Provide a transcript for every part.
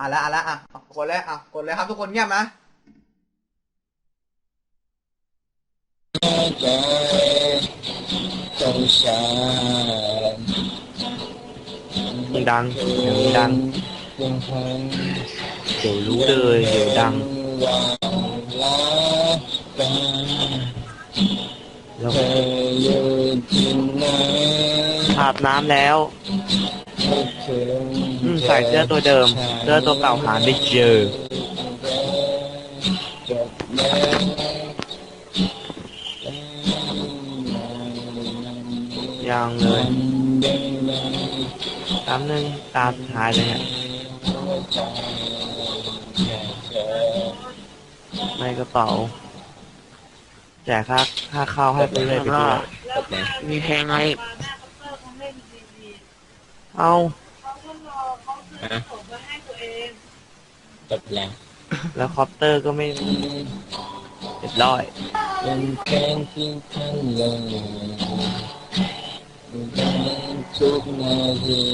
อะแล้วอะแล้วอะกดเลยอะกดเลยครับทุกคนเงียบนะมึงดังเดี๋ยวมึงดังเดี๋ยวรู้เลยเดี๋ยวดังวางลากันแล้วเธ ออยู่ที่ไหนอาบน้ำแล้วไม่เคยอืมใส่เสื้อตัวเดิม เสื้อตัวเก่าหาไม่เจอจบแล้วยังเลยตามหนึ่งตามสุดท้ายเลยเนี่ยในกระเป๋า แจกค่าค่าข้าวให้ไปเลยไปด้วยมีเพลงอะไร เอาจบแล้วแล้วคอปเตอร์ก็ไม่เรียบร้อยเป็นแค่ที่ท่านเลยทุกนาที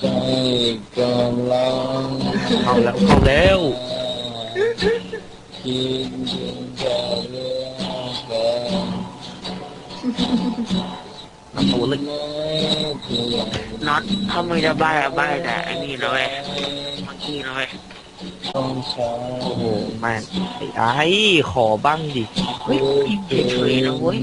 ใจกำลังเอาแล้วเข้าแล้วคิดถึงแต่เรื่องแฟน น้ำตูเลยน็อตถ้ามึงจะใบ้อะใบ้แต่ไอ้นี่นะเว้ยมันขี้นะเว้ยต้องใช้โอ้โหแม่ไอ้ขอบ้างดิเฮ้ยเฉยๆนะเว้ย